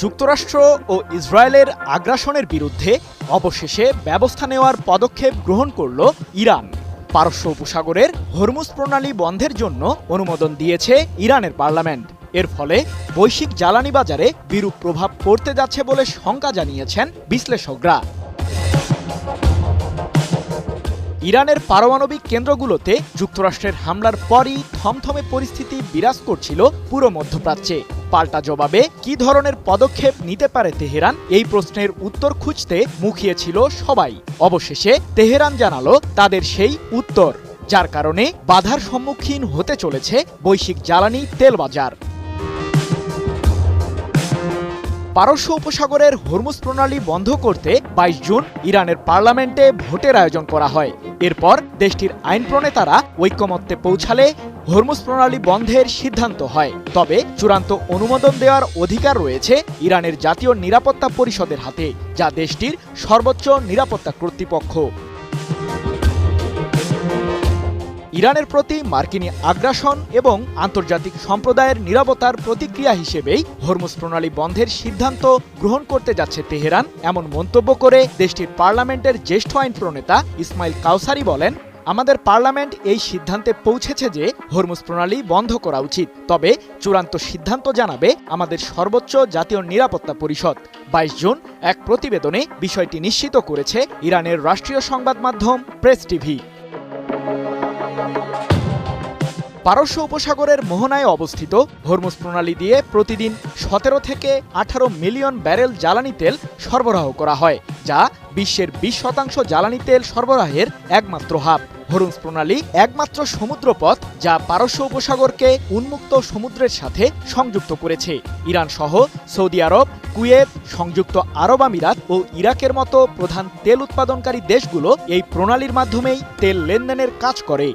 যুক্তরাষ্ট্র ও ইসরায়েলের আগ্রাসনের বিরুদ্ধে অবশেষে ব্যবস্থা নেওয়ার পদক্ষেপ গ্রহণ করল ইরান। পারস্য উপসাগরের হরমুজ প্রণালী বন্ধের জন্য অনুমোদন দিয়েছে ইরানের পার্লামেন্ট। এর ফলে বৈশ্বিক জ্বালানি বাজারে বিরূপ প্রভাব পড়তে যাচ্ছে বলে শঙ্কা জানিয়েছেন বিশ্লেষকরা। ইরানের পারমাণবিক কেন্দ্রগুলোতে যুক্তরাষ্ট্রের হামলার পরই থমথমে পরিস্থিতি বিরাজ করছিল পুরো মধ্যপ্রাচ্যে। পাল্টা জবাবে কি ধরনের পদক্ষেপ নিতে পারে তেহরান? এই প্রশ্নের উত্তর খুঁজতে মুখিয়েছিল সবাই। অবশেষে তেহরান জানালো তাদের সেই উত্তর, যার কারণে বাধার সম্মুখীন হতে চলেছে বৈশ্বিক জ্বালানি তেল বাজার পারস্য উপসাগরের হরমুজ প্রণালী বন্ধ করতে বাইশ জুন ইরানের পার্লামেন্টে ভোটের আয়োজন করা হয়। এরপর দেশটির আইন প্রণেতারা ঐক্যমত্যে পৌঁছালে হরমুজ প্রণালী বন্ধের সিদ্ধান্ত হয়। তবে চূড়ান্ত অনুমোদন দেওয়ার অধিকার রয়েছে ইরানের জাতীয় নিরাপত্তা পরিষদের হাতে, যা দেশটির সর্বোচ্চ নিরাপত্তা কর্তৃপক্ষ। ইরানের প্রতি মার্কিনী আগ্রাসন এবং আন্তর্জাতিক সম্প্রদায়ের নিরাপত্তার প্রতিক্রিয়া হিসেবেই হরমুজ প্রণালী বন্ধের সিদ্ধান্ত গ্রহণ করতে যাচ্ছে তেহরান। এমন মন্তব্য করে দেশটির পার্লামেন্টের জ্যেষ্ঠ আইন প্রণেতা ইসমাইল কাউসারি বলেন, আমাদের পার্লামেন্ট এই সিদ্ধান্তে পৌঁছেছে যে হরমুজ প্রণালী বন্ধ করা উচিত। তবে চূড়ান্ত সিদ্ধান্ত জানাবে আমাদের সর্বোচ্চ জাতীয় নিরাপত্তা পরিষদ। বাইশ জুন এক প্রতিবেদনে বিষয়টি নিশ্চিত করেছে ইরানের রাষ্ট্রীয় সংবাদ মাধ্যম প্রেস টিভি। পারস্য উপসাগরের মোহনায় অবস্থিত হরমুজ প্রণালী দিয়ে প্রতিদিন সতেরো থেকে আঠারো মিলিয়ন ব্যারেল জ্বালানি তেল সরবরাহ করা হয়, যা বিশ্বের বিশ শতাংশ জ্বালানি তেল সরবরাহের একমাত্র হাব। হরুজ প্রণালী একমাত্র সমুদ্রপথ যা পারস্য উপসাগরকে উন্মুক্ত সমুদ্রের সাথে সংযুক্ত করেছে। ইরান সহ সৌদি আরব, কুয়েত, সংযুক্ত আরব আমিরাত ও ইরাকের মতো প্রধান তেল উৎপাদনকারী দেশগুলো এই প্রণালীর মাধ্যমেই তেল লেনদেনের কাজ করে।